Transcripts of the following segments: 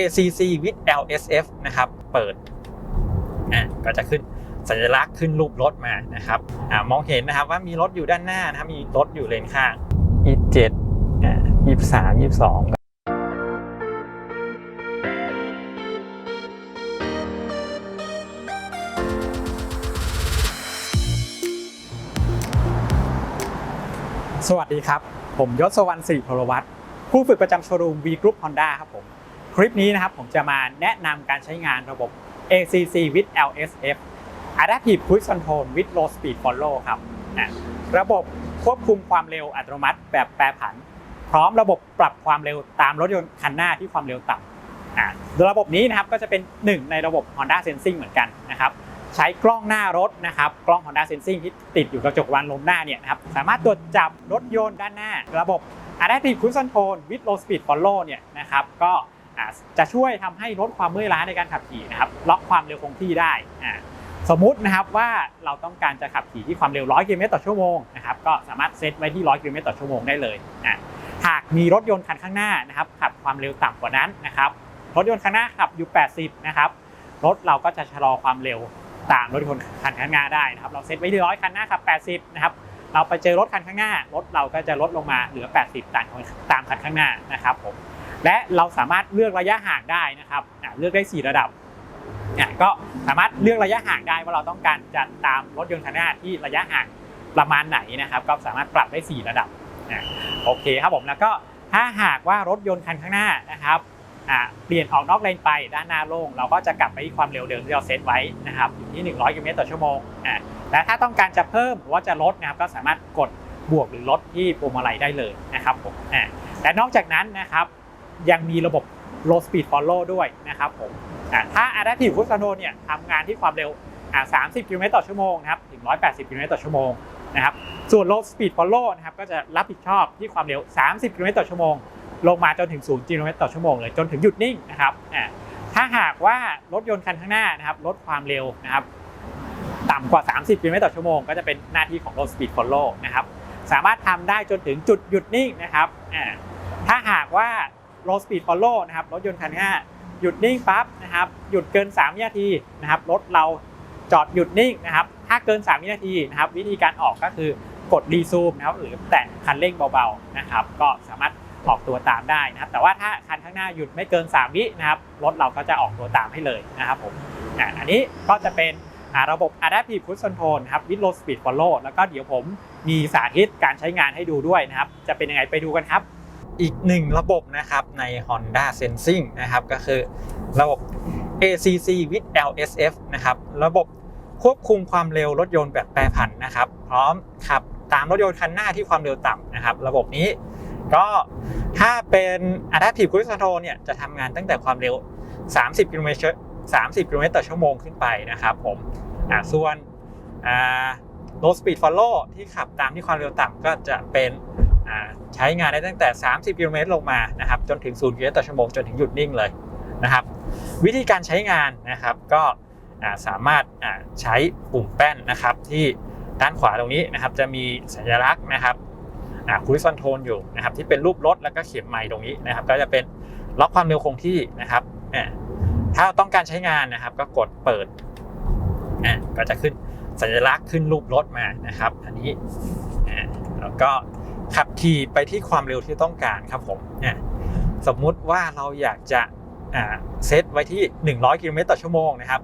ACC with LSF นะครับ เปิดอะก็จะขึ้นสัญลักษณ์ขึ้นรูปรถมานะครับอ่ามองเห็นนะครับว่ามีรถอยู่ด้านหน้านะครับมีรถอยู่เลนข้าง27อ่า23 22สวัสดีครับ ผมยศสวรรณศรีพลวัตรผู้ฝึกประจำโชว์รูม V Group Honda ครับผม คลิปนี้นะครับผมจะมาแนะนำการใช้งานระบบ ACC with LSF Adaptive Cruise Control with Low Speed Follow ครับนะระบบควบคุมความเร็วอัตโนมัติแบบแปรผัน พร้อมระบบปรับความเร็วตามรถยนต์คันหน้าที่ความเร็วต่ำอ่าโดยระบบนี้นะครับก็จะเป็นหนึ่งในระบบ Honda Sensing เหมือนกันนะครับใช้กล้องหน้ารถนะครับกล้อง Honda Sensing ที่ติดอยู่กระจกวานลมหน้าเนี่ยนะครับสามารถตรวจจับรถยนต์ด้านหน้า ระบบ Adaptive Cruise Control with Low Speed Follow เนี่ยนะครับก็ จะช่วยทำให้ลดความเมื่อยล้าในการขับขี่นะครับล็อกความเร็วคงที่ได้สมมุตินะครับว่าเราต้องการจะขับขี่ที่ความเร็ว 100 กิโลเมตรต่อชั่วโมงนะครับก็สามารถเซตไว้ที่ 100 กิโลเมตรต่อชั่วโมงได้เลยหากมีรถยนต์คันข้างหน้านะครับขับความเร็วต่ำกว่านั้นนะครับรถยนต์คันหน้าขับอยู่ 80 นะครับรถเราก็จะชะลอความเร็วตามรถยนต์คันข้างหน้าได้นะครับเราเซตไว้ที่ร้อยคันหน้าขับ 80 นะครับเราไปเจอรถคันข้างหน้ารถเราก็จะลดลงมาเหลือ 80 ตามตามคันข้างหน้านะครับผม และเราสามารถเลือกระยะห่างได้นะครับเลือกได้ 4 ระดับก็สามารถเลือกระยะห่างได้ว่าเราต้องการจะตามรถยนต์คันหน้าที่ระยะห่างประมาณไหนนะครับ ก็สามารถปรับได้ 4 ระดับโอเคครับผมแล้วก็ถ้าหากว่ารถยนต์คันข้างหน้านะครับเปลี่ยนออกนอกเลนไปด้านหน้าโล่งเราก็จะกลับไปที่ความเร็วเดิมที่เราเซตไว้นะครับอยู่ที่ 100กิโลเมตรต่อชั่วโมงและถ้าต้องการจะเพิ่มหรือว่าจะลดนะครับก็สามารถกดบวกหรือลดที่ปุ่มอะไรได้เลยนะครับผมและนอกจากนั้นนะครับ ยังมีระบบ low speed follow ด้วยนะครับผมถ้า adaptive cruise control เนี่ยทำงานที่ความเร็ว 30 กิโลเมตรต่อชั่วโมงนะครับถึง 180 กิโลเมตรต่อชั่วโมงนะครับส่วน low speed follow นะครับก็จะรับผิดชอบที่ความเร็ว 30 กิโลเมตรต่อชั่วโมง ลงมาจนถึง 0 กิโลเมตรต่อชั่วโมงเลยจนถึงหยุดนิ่งนะครับถ้าหากว่ารถยนต์คันข้างหน้านะครับลดความเร็วนะครับต่ำกว่า 30 กิโลเมตรต่อชั่วโมงก็จะเป็นหน้าที่ของ Low Speed Follow นะครับสามารถทำได้จนถึงจุดหยุดนิ่งนะครับถ้าหากว่า Low Speed Follow นะครับรถยนต์คันหน้าหยุดนิ่งปั๊บนะครับหยุดเกิน3วินาทีนะครับรถเราจอดหยุดนิ่งนะครับถ้าเกิน 3 วินาทีนะครับวิธีการออกก็คือกดรีซูมนะครับหรือแตะคันเร่งเบาๆนะครับก็สามารถออกตัวตามได้นะครับแต่ว่าถ้าคันข้างหน้าหยุดไม่เกิน 3 วินะครับรถเราก็จะออกตัวตามให้เลยนะครับผมอันนี้ก็จะเป็นระบบ Adaptive Cruise Control นะครับ with low speed follow แล้วก็เดี๋ยวผมมีสาธิตการใช้งานให้ดูด้วยนะครับจะเป็นยังไงไปดูกันครับ อีกหนึ่งระบบนะครับใน Honda Sensing นะครับก็คือระบบ ACC with LSF นะครับระบบควบคุมความเร็วรถยนต์แบบแปรผันนะครับ พร้อมขับตามรถยนต์คันหน้าที่ความเร็วต่ำนะครับ ระบบนี้ก็ถ้าเป็น Adaptive Cruise Control เนี่ยจะทำงานตั้งแต่ความเร็ว 30 กิโลเมตร30 กิโลเมตรต่อชั่วโมงขึ้นไปนะครับผมส่วน Low Speed Follow ที่ขับตามที่ความเร็วต่ำก็จะเป็น ใช้งานได้ตั้งแต่ 30 กิโลเมตรลงมานะครับจนถึง 0 กิโลเมตรต่อชั่วโมงจนถึงหยุดนิ่งเลยนะครับวิธีการใช้งานนะครับก็สามารถใช้ปุ่มแป้นนะครับที่ด้านขวาตรงนี้นะครับจะมีสัญลักษณ์นะครับครูซอนโทนอยู่นะครับที่เป็นรูปรถแล้วก็เข็มไม้ตรงนี้นะครับก็จะเป็นล็อกความเร็วคงที่นะครับอ่าถ้าต้องการใช้งานนะครับก็กดเปิดก็จะขึ้นสัญลักษณ์ขึ้นรูปรถมานะครับ อันนี้แล้วก็ ขับขี่ไปที่ความเร็วที่ต้องการครับผมอ่าสมมุติว่าเราอยากจะเซตไว้ที่ 100 กิโลเมตรต่อชั่วโมงนะครับ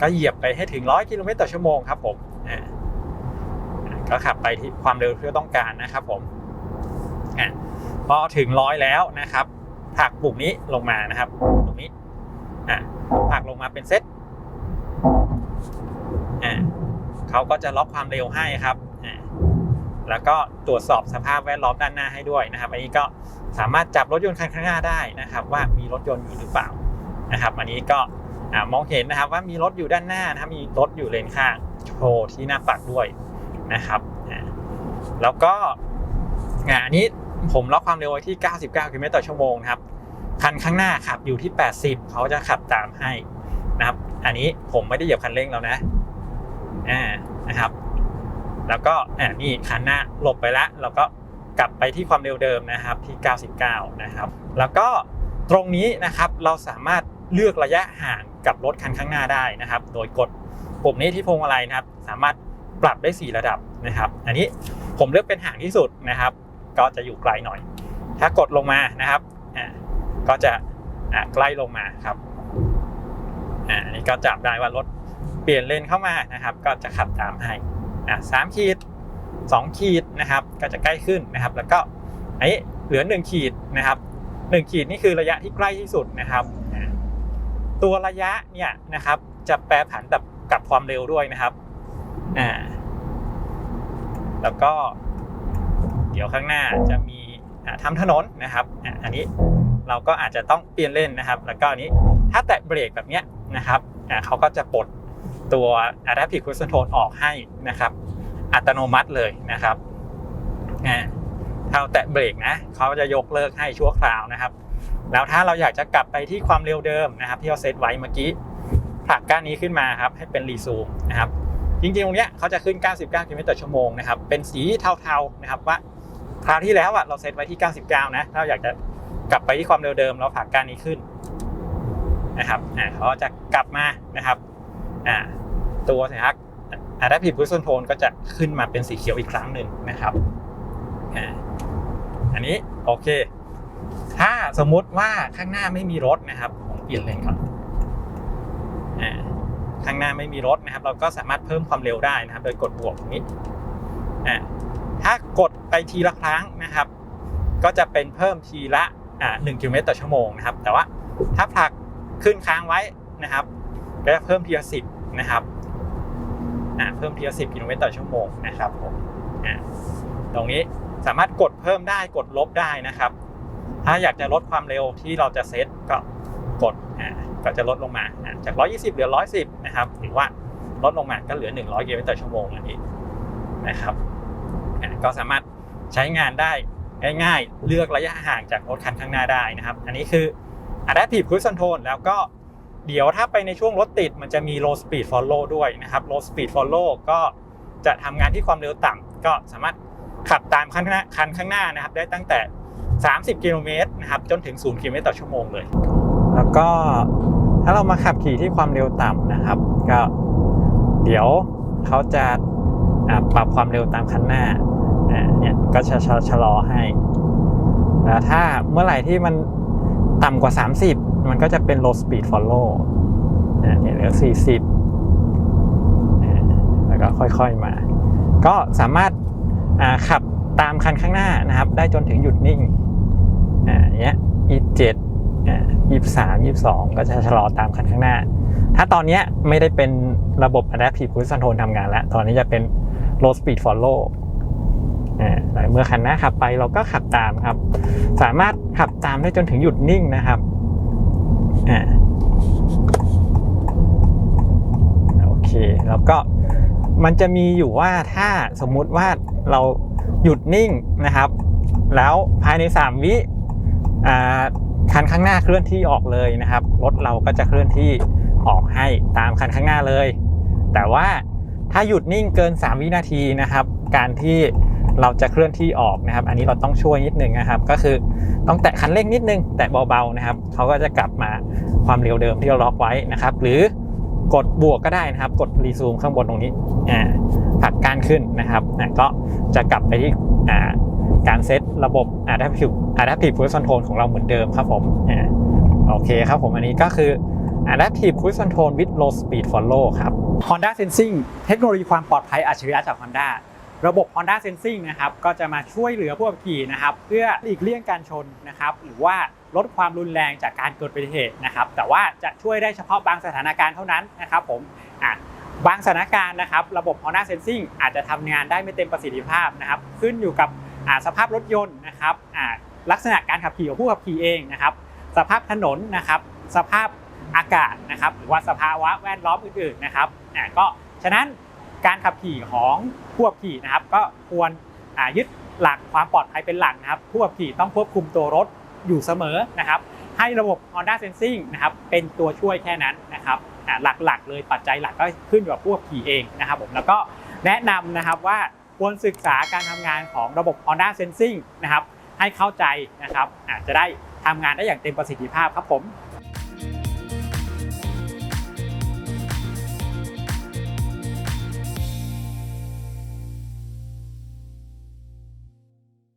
ก็เหยียบไปให้ถึง 100 กิโลเมตรต่อชั่วโมงครับผมอ่าก็ขับไปที่ความเร็วที่ต้องการนะครับผมอะพอถึงร้อยแล้วนะครับผักปุ่มนี้ลงมานะครับตรงนี้อะผลักลงมาเป็นเซตอะเขาก็จะล็อกความเร็วให้ครับ แล้วก็ตรวจสอบสภาพแวดล้อมด้านหน้าให้ด้วยนะครับ อันนี้ก็สามารถจับรถยนต์คันข้างหน้าได้นะครับ ว่ามีรถยนต์อยู่หรือเปล่านะครับ อันนี้ก็มองเห็นนะครับว่ามีรถอยู่ด้านหน้านะครับมีรถอยู่เลนข้างโชว์ที่หน้าปัดด้วยนะครับแล้วก็อันนี้ผมล็อกความเร็วไว้ที่ 99กิโลเมตรต่อชั่วโมงนะครับคันข้างหน้าขับอยู่ที่ 80 เขาจะขับตามให้นะครับ อันนี้ผมไม่ได้เหยียบคันเร่งแล้วนะอ่านะครับ แล้วก็อ่านี่คันหน้าหลบไปแล้วเราก็กลับไปที่ความเร็วเดิมนะครับที่ 99 นะครับ แล้วก็ตรงนี้นะครับเราสามารถเลือกระยะห่างกับรถคันข้างหน้าได้นะครับ โดยกดปุ่มนี้ที่พวงมาลัยนะครับ สามารถปรับได้ 4 ระดับนะครับ อันนี้ผมเลือกเป็นห่างที่สุดนะครับ ก็จะอยู่ไกลหน่อย ถ้ากดลงมานะครับอ่าก็จะอ่าใกล้ลงมาครับอ่าอันนี้ก็จับได้ว่ารถเปลี่ยนเลนเข้ามานะครับ ก็จะขับตามให้ อ่าสามขีดสองขีดนะครับก็จะใกล้ขึ้นนะครับ แล้วก็ไอ้เหลือหนึ่งขีดนะครับหนึ่งขีดนี่คือระยะที่ใกล้ที่สุดนะครับ ตัวระยะเนี่ยนะครับจะแปรผันกับกับความเร็วด้วยนะครับอ่าแล้วก็เดี๋ยวข้างหน้าจะมีอ่าทำถนนนะครับอันนี้เราก็อาจจะต้องเปลี่ยนเลนนะครับ แล้วก็อันนี้ถ้าแตะเบรกแบบเนี้ยนะครับอ่าเขาก็จะปลด ตัว Adaptive Cruise Control ออกให้นะครับ อัตโนมัติเลยนะครับอ่าถ้าเราแตะเบรกนะเขาจะยกเลิกให้ชั่วคราวนะครับ แล้วถ้าเราอยากจะกลับไปที่ความเร็วเดิมนะครับ ที่เราเซตไว้เมื่อกี้ผลักก้านนี้ขึ้นมาครับให้เป็นรีซูมนะครับจริงๆตรงเนี้ยเขาจะขึ้น 99กิโลเมตรต่อชั่วโมงนะครับเป็นสีเทาๆนะครับว่าคราวที่แล้วอะเราเซตไว้ที่ 99 นะถ้าเราอยากจะกลับไปที่ความเร็วเดิมเราผลักก้านนี้ขึ้นนะครับอ่าเขาจะกลับมานะครับอ่า ตัวสัญลักษณ์ Adaptive Cruise Control ก็จะขึ้นมาเป็นสีเขียวอีกครั้งหนึ่งนะครับอันนี้โอเค ถ้าสมมุติว่าข้างหน้าไม่มีรถนะครับผมเปลี่ยนเลนก่อนข้างหน้าไม่มีรถนะครับ เราก็สามารถเพิ่มความเร็วได้นะครับ โดยกดบวกตรงนี้ถ้ากดไปทีละครั้งนะครับ ก็จะเป็นเพิ่มทีละหนึ่งกิโลเมตรต่อชั่วโมงนะครับ แต่ว่าถ้าผลักขึ้นค้างไว้นะครับก็จะเพิ่มทีละสิบนะครับ อ่าเพิ่มทีละสิบกิโลเมตรต่อชั่วโมงนะครับผมอ่าตรงนี้สามารถกดเพิ่มได้กดลบได้นะครับ ถ้าอยากจะลดความเร็วที่เราจะเซตก็กดอ่าก็จะลดลงมาอ่าจาก 120 เหลือ 110 นะครับ หรือว่าลดลงมาก็เหลือ 100 กิโลเมตรต่อชั่วโมงนั่นเองนะครับก็สามารถใช้งานได้ง่ายๆ เลือกระยะห่างจากรถคันข้างหน้าได้นะครับ อันนี้คือ Adaptive Cruise Control แล้วก็ เดี๋ยวถ้าไปในช่วงรถติดมันจะมี Low Speed Follow ด้วยนะครับ Low Speed Follow ก็จะทำงานที่ความเร็วต่ำก็สามารถขับตามคันข้างหน้าคันข้างหน้านะครับ ได้ตั้งแต่ 30 กิโลเมตรนะครับจนถึง 0 กิโลเมตรต่อชั่วโมงเลย แล้วก็ถ้าเรามาขับขี่ที่ความเร็วต่ำนะครับ ก็เดี๋ยวเขาจะปรับความเร็วตามคันหน้าเนี่ยก็จะชะลอให้แล้วถ้าเมื่อไหร่ที่มันต่ำกว่า 30 มันก็จะเป็น low speed follow อ่าเนี่เหลือ 40 แล้วก็ค่อยๆมา ก็สามารถขับตามคันข้างหน้านะครับ ได้จนถึงหยุดนิ่งอ่าเนี้ยอีเจ็ดยี่สามยี่สองก็จะชะลอตามคันข้างหน้า ถ้าตอนนี้ไม่ได้เป็นระบบ Adaptive Cruise Control ทำงานแล้ว ตอนนี้จะเป็น Low Speed Follow อ่าแต่เมื่อคันหน้าขับไปเราก็ขับตามครับ สามารถขับตามได้จนถึงหยุดนิ่งนะครับ อ่าโอเค แล้วก็มันจะมีอยู่ว่าถ้าสมมุติว่าเราหยุดนิ่งนะครับ แล้วภายใน 3 วิคันข้างหน้าเคลื่อนที่ออกเลยนะครับรถเราก็จะเคลื่อนที่ออกให้ตามคันข้างหน้าเลย แต่ว่าถ้าหยุดนิ่งเกิน 3 วินาทีนะครับ การที่ เราจะเคลื่อนที่ออกนะครับ อันนี้เราต้องช่วยนิดนึงนะครับ ก็คือต้องแตะคันเร่งนิดนึง แตะเบาๆนะครับเขาก็จะกลับมาความเร็วเดิมที่เราล็อกไว้นะครับ หรือกดบวกก็ได้นะครับ กดรีซูมข้างบนตรงนี้อ่ผลักก้านขึ้นนะครับอ่ก็จะกลับไปที่การเซตระบบ Adaptive Adaptive Cruise Control ของเราเหมือนเดิมครับผมอ่โอเคครับผมอันนี้ก็คือ Adaptive Cruise Control with Low Speed Follow ครับ Honda Sensing เทคโนโลยีความปลอดภัยอัจฉริยะจาก Honda ระบบ Honda Sensing นะครับก็จะมาช่วยเหลือผู้ขับขี่นะครับเพื่อหลีกเลี่ยงการชนนะครับหรือว่าลดความรุนแรงจากการเกิดอุบัติเหตุนะครับแต่ว่าจะช่วยได้เฉพาะบางสถานการณ์เท่านั้นนะครับผมอะบางสถานการณ์นะครับระบบ Honda Sensing อาจจะทำงานได้ไม่เต็มประสิทธิภาพนะครับขึ้นอยู่กับสภาพรถยนต์นะครับอ่าลักษณะการขับขี่ของผู้ขับขี่เองนะครับสภาพถนนนะครับสภาพอากาศนะครับหรือว่าสภาวะแวดล้อมอื่นๆนะครับอ่าก็ฉะนั้น การขับขี่ของผู้ขับขี่นะครับ ก็ควรยึดหลักความปลอดภัยเป็นหลักนะครับ ผู้ขับขี่ต้องควบคุมตัวรถอยู่เสมอนะครับ ให้ระบบ Honda Sensing นะครับเป็นตัวช่วยแค่นั้นนะครับหลักๆ เลยปัจจัยหลักก็ขึ้นอยู่กับผู้ขับขี่เองนะครับผมแล้วก็แนะนำนะครับว่าควรศึกษาการทำงานของระบบ Honda Sensing นะครับให้เข้าใจนะครับอาจจะได้ทำงานได้อย่างเต็มประสิทธิภาพครับผม